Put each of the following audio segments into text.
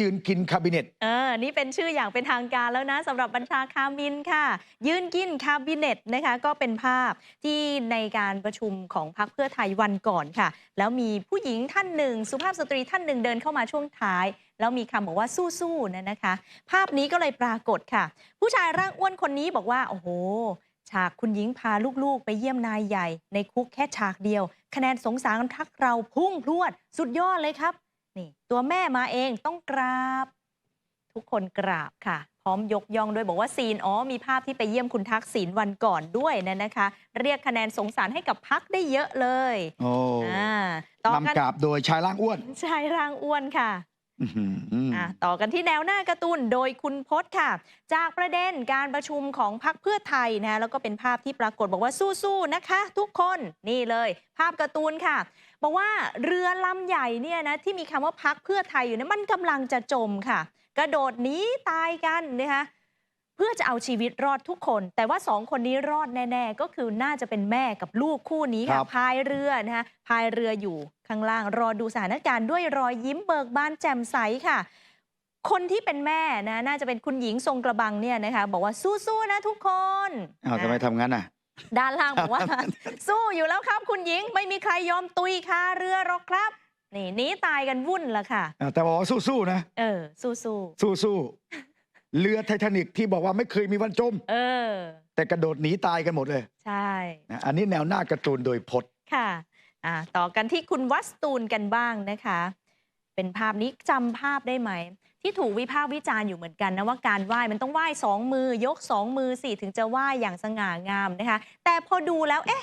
ยืนกินคาบิเนตเออนี่เป็นชื่ออย่างเป็นทางการแล้วนะสำหรับบัญชาคามินค่ะ ยืนกินคาบิเนตนะคะก็เป็นภาพที่ในการประชุมของพรรคเพื่อไทยวันก่อนค่ะ แล้วมีผู้หญิงท่านหนึ่ง สุภาพสตรีท่านหนึ่งเดินเข้ามาช่วงท้ายแล้วมีคำบอกว่าสู้ๆนะนะคะ ภาพนี้ก็เลยปรากฏค่ะ ผู้ชายร่างอ้วนคนนี้บอกว่าโอ้โห ฉากคุณหญิงพาลูกๆ ไปเยี่ยมนายใหญ่ ในคุกแค่ฉากเดียว คะแนนสงสารทักเราพุ่งพรวด สุดยอดเลยครับ นี่ตัวแม่มาเองต้องกราบ ทุกคนกราบค่ะ พร้อมยกย่องด้วยบอกว่าซีนอ๋อมีภาพที่ไปเยี่ยมคุณทักษิณวันก่อนด้วยนะนะคะ เรียกคะแนนสงสารให้กับพักได้เยอะเลยโอ้อ่าต่อกันนำกราบโดยชายร่างอ้วน ชายร่างอ้วนค่ะ อะต่อกันที่แนวหน้าการ์ตูนโดยคุณพศค่ะ จากประเด็นการประชุมของพักเพื่อไทยนะแล้วก็เป็นภาพที่ปรากฏบอกว่าสู้ๆนะคะ ทุกคนนี่เลย ภาพการ์ตูนค่ะบอกว่าเรือลำใหญ่เนี่ยนะที่มีคำว่าพักเพื่อไทยอยู่เนี่ยมันกำลังจะจมค่ะ กระโดดหนีตายกันนะคะ พื่อจะเอาชีวิตรอดทุกคน แต่ว่าสองคนนี้รอดแน่ ๆ ก็คือน่าจะเป็นแม่กับลูกคู่นี้ครัค่ะบพายเรือนะคะพายเรืออยู่ข้างล่าง รอดูสถานการณ์ด้วยรอยยิ้มเบิกบานแจ่มใสค่ะ คนที่เป็นแม่นะน่าจะเป็นคุณหญิงทรงกระบังเนี่ยนะคะ บอกว่าสู้ๆนะทุกคนอ้าวทำไมทำงั้นอะด้านล่างบอกว่า สู้อยู่แล้วครับ คุณหญิงไม่มีใครยอมตุยคาเรือหรอกครับนี่หนีตายกันวุ่นละค่ะอ่าแต่บอกว่าสู้ๆนะ เออ สู้สู้ๆ เรือไททานิกที่บอกว่าไม่เคยมีวันจมๆเออ แต่กระโดดหนีตายกันหมดเลยใช่นะอันนี้แนวหน้าการ์ตูนโดยพจน์ค่ะอ่าต่อกันที่คุณวัสตูนกันบ้างนะคะ เป็นภาพนี้จำภาพได้ไหม ที่ถูกวิพากษ์วิจารณ์อยู่เหมือนกันนะว่าการไหว้มันต้องไหว้สองมือยกสองมือสิถึงจะไหว้อย่างสง่างามนะคะ แต่พอดูแล้วเอ๊ะ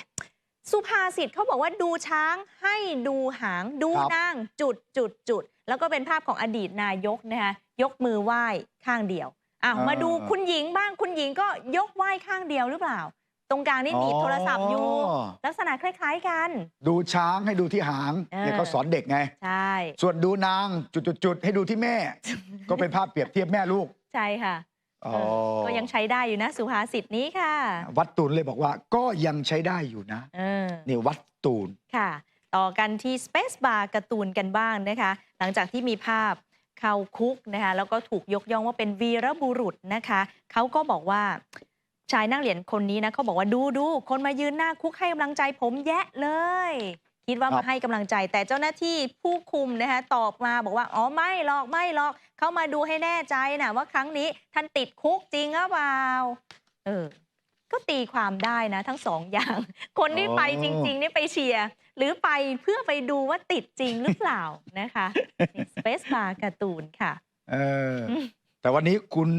สุภาษิตเขาบอกว่าดูช้างให้ดูหางดูครับนางจุดจุดจุดแล้วก็เป็นภาพของอดีตนายกนะคะยกมือไหว้ข้างเดียว อะมาดูคุณหญิงบ้างคุณหญิงก็ยกไหว้ข้างเดียวหรือเปล่า ตรงกลางนี่หนีบโทรศัพท์อยู่ ลักษณะคล้าย ๆกัน ดูช้างให้ดูที่หางเออเนี่ยเขาสอนเด็กไง ใช่ ส่วนดูนางจุดๆๆให้ดูที่แม่ ก็เป็นภาพเปรียบเทียบแม่ลูก ใช่ค่ะอ๋อเออก็ยังใช้ได้อยู่นะ สุภาษิตนี้ค่ะ วัดตูนเลยบอกว่าก็ยังใช้ได้อยู่นะเออนี่วัดตูนค่ะ ต่อกันที่ Space Bar การ์ตูนกันบ้างนะคะ หลังจากที่มีภาพ เข้าคุกนะคะแล้วก็ถูกยกย่องว่าเป็นวีรบุรุษนะคะเขาก็บอกว่าชายนั่งเหรียญคนนี้นะเขาบอกว่าดูดูคนมายืนหน้าคุกให้กำลังใจผมแยะเลย คิดว่าครัมาบให้กำลังใจ แต่เจ้าหน้าที่ผู้คุมนะคะตอบมาบอกว่าอ๋อไม่หรอกไม่หรอกเขามาดูให้แน่ใจนะว่าครั้งนี้ท่านติดคุกจริงหรือเปล่าเออ ก็ตีความได้นะทั้งสองอย่าง คนที่ไปจริง ๆ นี่ไปเชียร์หรือไปเพื่อไปดูว่าติดจริงหรือเปล่านะคะสเปซบาร์การ์ตูนค่ะ เอออมแต่วันนี้คุณ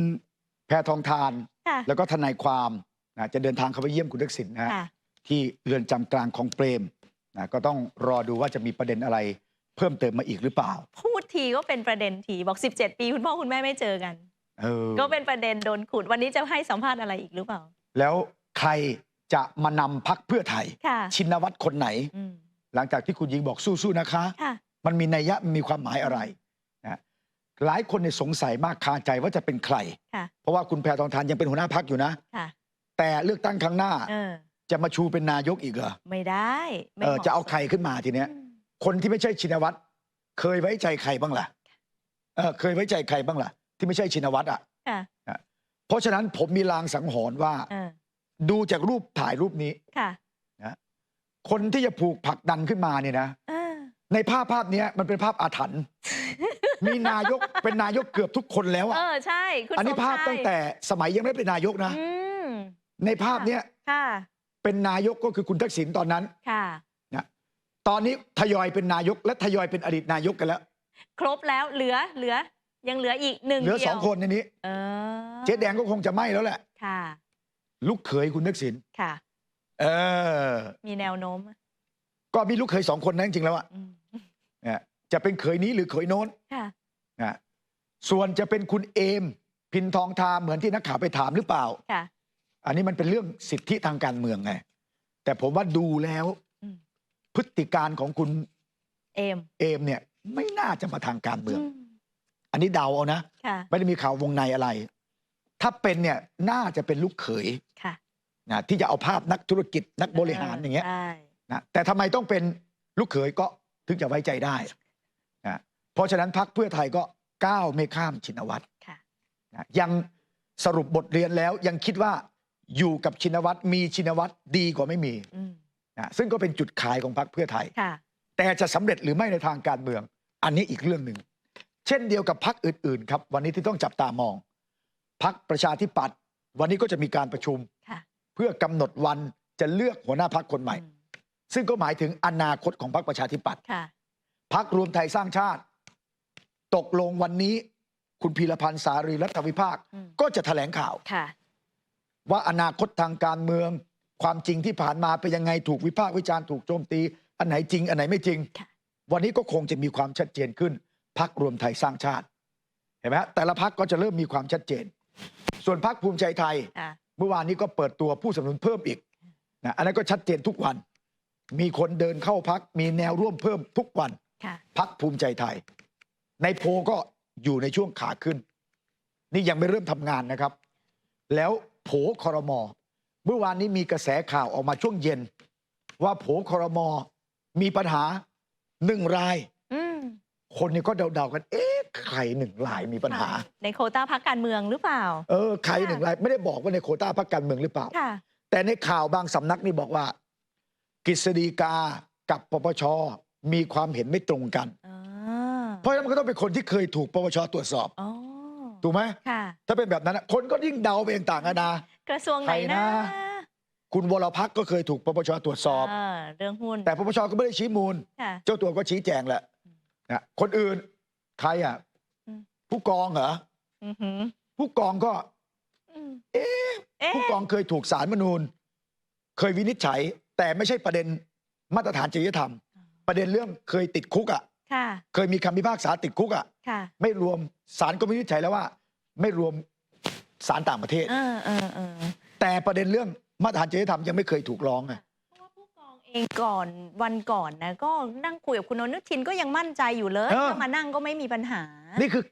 แพทองทาน ค่ะแล้วก็ทนายความนะจะเดินทางเข้าไปเยี่ยมคุณทักษิณนะฮะค่ะ ที่เรือนจำกลางของเปรมนะก็ต้องรอดูว่าจะมีประเด็นอะไร เพิ่มเติมมาอีกหรือเปล่า พูดทีก็เป็นประเด็นทีบอก 17 ปี คุณพ่อคุณแม่ไม่เจอกัน เออก็เป็นประเด็นโดนขุดวันนี้จะให้สัมภาษณ์อะไรอีกหรือเปล่า แล้วใครจะมานำพักเพื่อไทย ค่ะชินวัตรคนไหน อืมหลังจากที่คุณยิงบอกสู้ๆนะคะ ค่ะ มันมีนัยยะมันมีความหมายอะไรนะหลายคนเนี่ยสงสัยมากคาใจว่าจะเป็นใคร ค่ะ เพราะว่าคุณแพทองทานยังเป็นหัวหน้าพักอยู่นะ ค่ะ แต่เลือกตั้งครั้งหน้าเออ จะมาชูเป็นนายกอีกเหรอไม่ได้ไม่เออหมจะเอาสมใครขึ้นมาทีเนี้ย อืมคนที่ไม่ใช่ชินวัตรเคยไว้ใจใครบ้างล่ะเออเคยไว้ใจใครบ้างล่ะที่ไม่ใช่ชินวัตรอะค่ะ เพราะฉะนั้นผมมีลางสังหรณ์ว่าเออดูจากรูปถ่ายรูปนี้ ค่ะคนที่จะผูกผลักดันขึ้นมาเนี่ยนะเออในภาพภาพเนี้ยมันเป็นภาพอาถรรพ์ มีนายกเป็นนายกเกือบทุกคนแล้วเออะอใช่คุณอันนี้สมภาพชยตั้งแต่สมัยยังไม่เป็นนายกนะ อืมในภาพเนี้ยค่ะ เป็นนายกก็คือคุณทักษิณตอนนั้น ค่ะ ตอนนี้ทยอยเป็นนายกและทยอยเป็นอดีตนายกกันแล้ว ครบแล้วเหลือเหลือ ยังเหลืออีกหนึ่งเหลือดียวสองคนในนี้ เออเจ๊แดงก็คงจะไม่แล้วแหละ ค่ะ ลูกเขยคุณทักษิณค่ะ เออ มีแนวโน้มก็มีลูกเขยสองคนนะจริงๆแล้วอะอืมเนี่ยจะเป็นเขยนี้หรือเขยโน้นค่ะ นะส่วนจะเป็นคุณเอม พินทองทาเหมือนที่นักข่าวไปถามหรือเปล่า ค่ะ อันนี้มันเป็นเรื่องสิทธิทางการเมืองไง แต่ผมว่าดูแล้ว อืม พฤติการของคุณเอมเอมเนี่ย ไม่น่าจะมาทางการเมือง อืม อันนี้เดาเอานะ ค่ะ ไม่ได้มีข่าววงในอะไร ถ้าเป็นเนี่ยน่าจะเป็นลูกเขยค่ะนะที่จะเอาภาพนักธุรกิจนักบริหารอย่างเงี้ยใช่นะแต่ทำไมต้องเป็นลูกเขยก็ถึงจะไว้ใจได้นะเพราะฉะนั้นพักเพื่อไทยก็ก้าวไม่ข้ามชินวัตรค่ะ นะยังสรุปบทเรียนแล้วยังคิดว่าอยู่กับชินวัตรมีชินวัตรดีกว่าไม่มีอืมนะซึ่งก็เป็นจุดขายของพรรคเพื่อไทย ค่ะ แต่จะสำเร็จหรือไม่ในทางการเมือง อันนี้อีกเรื่องหนึ่ง เช่นเดียวกับพรรคอื่น ๆ ครับ วันนี้ที่ต้องจับตามองพรรคประชาธิปัตย์วันนี้ก็จะมีการประชุมค่ะเพื่อกำหนดวันจะเลือกหัวหน้าพรรคคนใหม่อืมซึ่งก็หมายถึงอนาคตของพรรคประชาธิปัตย์ค่ะพรรครวมไทยสร้างชาติ ตกลงวันนี้คุณพีรพันธ์สารีรัฐวิภาคอืมก็จะแถลงข่าวค่ะว่าอนาคตทางการเมือง ความจริงที่ผ่านมาเป็นยังไงถูกวิพากษ์วิจารณ์ถูกโจมตี อันไหนจริง อันไหนไม่จริงค่ะวันนี้ก็คงจะมีความชัดเจนขึ้น พักรวมไทยสร้างชาติ เห็นไหมฮะแต่ละพักก็จะเริ่มมีความชัดเจน ส่วนพักภูมิใจไทยค่ะเมื่อวานนี้ก็เปิดตัวผู้สนับสนุนเพิ่มอีกนะอันนั้นก็ชัดเจนทุกวัน มีคนเดินเข้าพักมีแนวร่วมเพิ่มทุกวันค่ะพักภูมิใจไทย ในโพลก็อยู่ในช่วงขาขึ้น นี่ยังไม่เริ่มทำงานนะครับ แล้วโผคอรมอเมื่อวานนี้มีกระแสข่าวออกมาช่วงเย็น ว่าโผคอรมอมีปัญหาหนึ่งรายอืม คนนี้ก็เดาๆกัน เอ๊ะใครหนึ่งรายมีปัญหา ในโควต้าพักการเมืองหรือเปล่า เออใครหนึ่งรายไม่ได้บอกว่าในโควต้าพรรคการเมืองหรือเปล่า ค่ะ แต่ในข่าวบางสำนักนี่บอกว่า กฤษฎีกากับปปชมีความเห็นไม่ตรงกัน อ๋อเพราะฉะนั้นมันก็ต้องเป็นคนที่เคยถูกปปชตรวจสอบ อ๋อถูกไหมค่ะ ถ้าเป็นแบบนั้นนะคนก็ยิ่งเดาไปต่างๆนานา กระทรวงไหนใครนะ นะคุณวรพักษ์ก็เคยถูกปปชตรวจสอบเออเรื่องหุ้นแต่ปปชก็ไม่ได้ชี้มูล ค่ะ เจ้าตัวก็ชี้แจงแหละ นะคนอื่นใครอะอืมผู้กองเหรออือหือผู้กองก็อืมเอ๊ะเอ๊ะผู้กองเคยถูกสารมนูญ เคยวินิจฉัย แต่ไม่ใช่ประเด็นมาตรฐานจริยธรรม ประเด็นเรื่องเคยติดคุกอะค่ะเคยมีคำพิพากษาติดคุกอะค่ะไม่รวมศาลก็วินิจฉัยแล้วว่า ไม่รวมศาลต่างประเทศเออเออเออแต่ประเด็นเรื่องมาตรฐานจริยธรรมยังไม่เคยถูกร้องไง เพราะว่าผู้กองเองก่อนวันก่อนนะก็นั่งคุยกับคุณอนุทินก็ยังมั่นใจอยู่เลยเออถ้ามานั่งก็ไม่มีปัญหา นี่คือ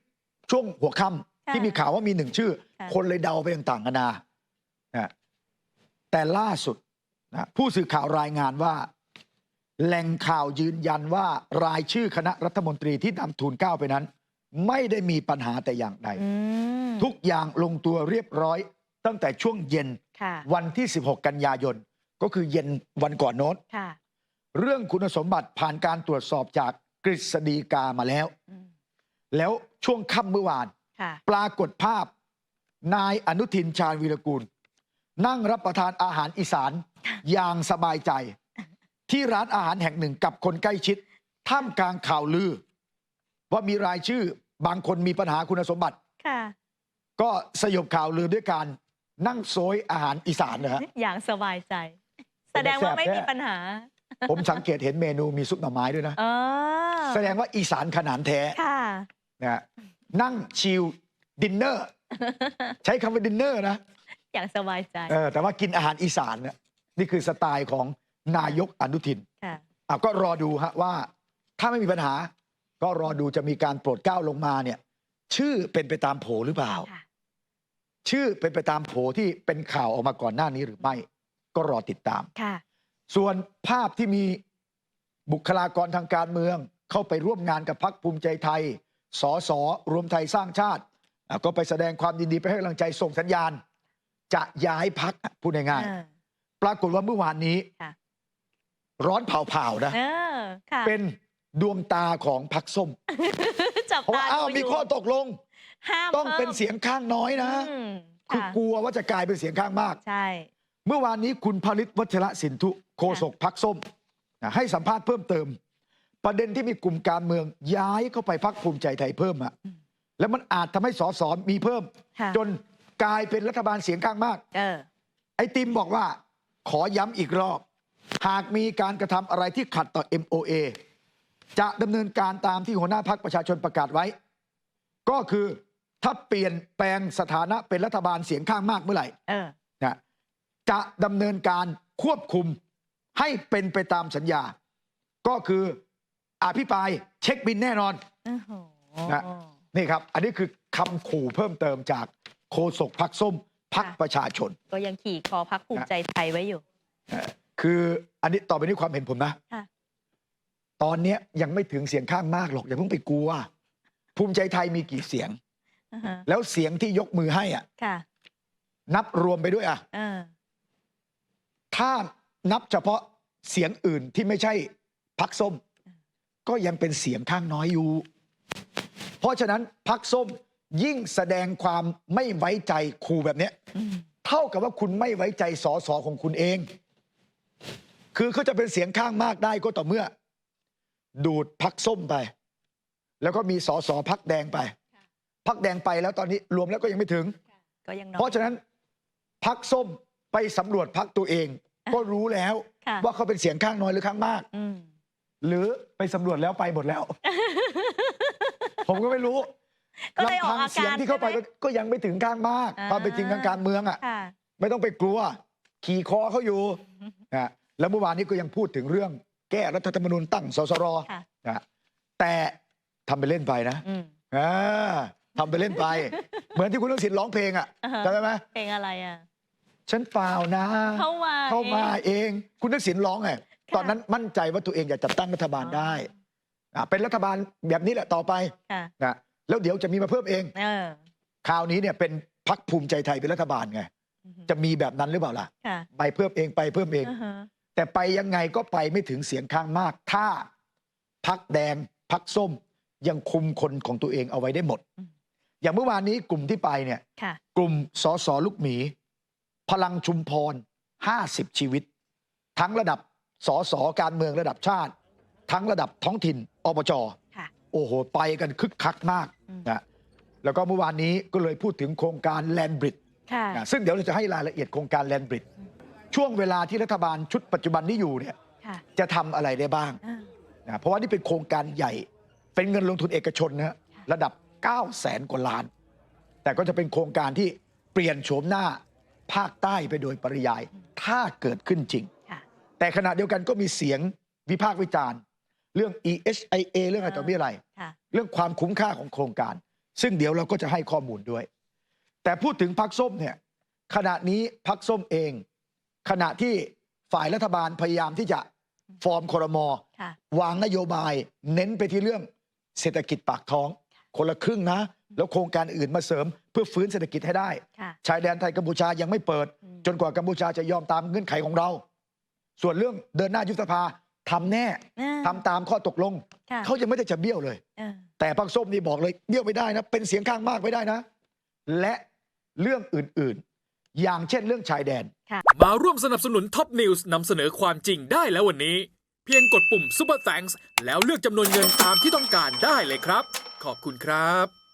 ช่วงหัวค่ำค่ะที่มีข่าวว่ามีหนึ่งชื่อ ค่ะ คนเลยเดาไปต่างๆนานานะแต่ล่าสุดนะผู้สื่อข่าวรายงานว่า แหล่งข่าวยืนยันว่ารายชื่อคณะรัฐมนตรีที่นำทูลเกล้าไปนั้น ไม่ได้มีปัญหาแต่อย่างใด อืมทุกอย่างลงตัวเรียบร้อย ตั้งแต่ช่วงเย็นค่ะ วันที่ 16 กันยายน ก็คือเย็นวันก่อนโน้นค่ะ เรื่องคุณสมบัติผ่านการตรวจสอบจากกฤษฎีกามาแล้ว อืมแล้วช่วงค่ำเมื่อวาน ค่ะ ปรากฏภาพนายอนุทินชาญวีรกูล นั่งรับประทานอาหารอีสานอย่างสบายใจ ที่ร้านอาหารแห่งหนึ่งกับคนใกล้ชิด ท่ามกลางข่าวลือ ว่ามีรายชื่อบางคนมีปัญหาคุณสมบัติ ค่ะ ก็สยบข่าวลือด้วยการนั่งโซยอาหารอีสานนะฮะอย่างสบายใจ แสดงว่าไม่มีปัญหา ผมสังเกตเห็นเมนูมีซุปหน่อไม้ด้วยนะเออแสดงว่าอีสานขนาดแท้ค่ะนะฮะนั่งชิลดินเนอร์ ใช้คำว่าดินเนอร์นะอย่างสบายใจเออแต่ว่ากินอาหารอีสานเนี่ยนี่คือสไตล์ของนายกอนุทินค่ะอะก็รอดูฮะว่าถ้าไม่มีปัญหา ก็รอดูจะมีการโปรดเกล้าลงมาเนี่ย ชื่อเป็นไปตามโผหรือเปล่าค่ะชื่อเป็นไปตามโผที่เป็นข่าวออกมาก่อนหน้านี้หรือไม่ ก็รอติดตาม ค่ะ ส่วนภาพที่มีบุคลากรทางการเมือง เข้าไปร่วมงานกับพักภูมิใจไทย สสรวมไทยสร้างชาติอะก็ไปแสดงความยินดีไปให้กำลังใจส่งสัญญาณ จะย้ายพักพูดง่ายเออ ๆปรากฏว่าเมื่อวานนี้ ค่ะ ร้อนเผาๆนะ เออ ค่ะ เป็นดวงตาของพักส้ม จับเพราะว่าตาอ้าวดูมียู่ข้อตกลง ห้ามต้องเป็นพิ่มเสียงข้างน้อยนะ อืมคือค่ะกลัวว่าจะกลายเป็นเสียงข้างมาก ใช่ เมื่อวานนี้คุณผลิตวัชระสินทุโฆษกพักส้มนะให้สัมภาษณ์เพิ่มเติม ประเด็นที่มีกลุ่มการเมืองย้ายเข้าไปพักภูมิใจไทยเพิ่มอะอืมแล้วมันอาจทำให้สสมีเพิ่มค่ะจนกลายเป็นรัฐบาลเสียงข้างมากเออไอติมบอกว่าขอย้ำอีกรอบ หากมีการกระทำอะไรที่ขัดต่อ MOA จะดำเนินการตามที่หัวหน้าพักประชาชนประกาศไว้ ก็คือถ้าเปลี่ยนแปลงสถานะเป็นรัฐบาลเสียงข้างมากเมื่อไหร่เออนะ จะดำเนินการควบคุมให้เป็นไปตามสัญญา ก็คืออภิปรายเช็คบินแน่นอนโอ้โหนะนี่ครับ อันนี้คือคำขู่เพิ่มเติมจากโฆษกพักส้มพักประชาชน ก็ยังขี่คอพักภูมิใจไทยไว้อยู่เอ่อคืออันนี้ต่อไปนี้ความเห็นผมนะค่ะตอนเนี้ยยังไม่ถึงเสียงข้างมากหรอก อย่าเพิ่งไปกลัว ภูมิใจไทยมีกี่เสียงอ่าฮะแล้วเสียงที่ยกมือให้อะค่ะนับรวมไปด้วยอะเออ ถ้านับเฉพาะเสียงอื่นที่ไม่ใช่พักส้ม ก็ยังเป็นเสียงข้างน้อยอยู่ เพราะฉะนั้นพักส้มยิ่งแสดงความไม่ไว้ใจครูแบบเนี้ยอืมเท่ากับว่าคุณไม่ไว้ใจสอสอของคุณเอง คือเขาจะเป็นเสียงข้างมากได้ก็ต่อเมื่อ ดูดพักส้มไป แล้วก็มีสอสอพักแดงไป พักแดงไปแล้วตอนนี้รวมแล้วก็ยังไม่ถึง ก็ยังน้อยเพราะฉะนั้นพักส้ม ไปสำรวจพักตัวเอง ก็รู้แล้วค่ะว่าเขาเป็นเสียงข้างน้อยหรือข้างมาก อืมหรือไปสำรวจแล้วไปหมดแล้ว ผมก็ไม่รู้ก็เลยออกลำพังอาเสียงการที่เข้าไปใช่ก็ไหม ก็ยังไม่ถึงข้างมากอ่า ความเป็นจริงทางการเมืองอะ ค่ะ ไม่ต้องไปกลัว ขี่คอเขาอยู่นะแล้วเมื่อวานนี้ก็ยังพูดถึงเรื่อง แก้รัฐธรรมนูญตั้งสสรค่ะ นะแต่ทำไปเล่นไปนะอืมอ่าทำไปเล่นไป เหมือนที่คุณทักษิณร้องเพลงอะอ่าฮะจำได้ไหมเพลงอะไรอะ ฉันเปล่านะ เข้ามา เข้ามาองเอง คุณทักษิณร้องไงค่ะตอนนั้นมั่นใจว่าตัวเองจะจัดตั้งรัฐบาลได้ะเป็นรัฐบาลแบบนี้แหละต่อไปค่ะ นะแล้วเดี๋ยวจะมีมาเพิ่มเอง เออคราวนี้เนี่ยเป็นพักภูมิใจไทยเป็นรัฐบาลไงอือฮึจะมีแบบนั้นหรือเปล่าล่ะ ค่ะไปเพิ่มเองไปเพิ่มเอง อ่าฮะแต่ไปยังไงก็ไปไม่ถึงเสียงข้างมาก ถ้าพักแดงพักส้ม ยังคุมคนของตัวเองเอาไว้ได้หมด อย่างเมื่อวานนี้กลุ่มที่ไปเนี่ย ค่ะ กลุ่มสอสอลูกหมี พลังชุมพร 50 ชีวิต ทั้งระดับสอสอการเมืองระดับชาติ ทั้งระดับท้องถิ่นอบจค่ะโอ้โห ไปกันคึกคักมากอืมนะแล้วก็เมื่อวานนี้ก็เลยพูดถึงโครงการแลนบริดค่ะซึ่งเดี๋ยวเราจะให้รายละเอียดโครงการแลนบริดช่วงเวลาที่รัฐบาลชุดปัจจุบันนี้อยู่เนี่ยค่ะจะทำอะไรได้บ้างอ่านะเพราะว่านี่เป็นโครงการใหญ่ เป็นเงินลงทุนเอกชนนะฮะระดับ 9 0 0แสนกว่าล้าน แต่ก็จะเป็นโครงการที่เปลี่ยนโฉมหน้า ภาคใต้ไปโดยปริยาย ถ้าเกิดขึ้นจริงค่ะแต่ขณะเดียวกันก็มีเสียงวิพากษ์วิจารณ์ เรื่อง EHIA เรื่องอะไรต่อมีอะไรค่ะเรื่องความคุ้มค่าของโครงการ ซึ่งเดี๋ยวเราก็จะให้ข้อมูลด้วย แต่พูดถึงพักส้มเนี่ยขณะนี้พักส้มเอง ขณะที่ฝ่ายรัฐบาลพยายามที่จะฟอร์มครมค่ะวางนโยบาย เน้นไปที่เรื่องเศรษฐกิจปากท้อง คนละครึ่งนะ แล้วโครงการอื่นมาเสริมเพื่อฟื้นเศรษฐกิจให้ได้ค่ะชายแดนไทยกัมพูชายังไม่เปิดอืมจนกว่ากัมพูชาจะยอมตามเงื่อนไขของเรา ส่วนเรื่องเดินหน้ายุบสภาทำแน่อ่าทำตามข้อตกลงค่ะเขายังไม่ได้จะเบี้ยวเลยเออแต่พักส้มนี่บอกเลยเบี้ยวไม่ได้นะ เป็นเสียงข้างมากไม่ได้นะ และเรื่องอื่นๆ อย่างเช่นเรื่องชายแดน มาร่วมสนับสนุนท็อปนิวส์นำเสนอความจริงได้แล้ววันนี้ เพียงกดปุ่ม Super Thanks แล้วเลือกจำนวนเงินตามที่ต้องการได้เลยครับ ขอบคุณครับ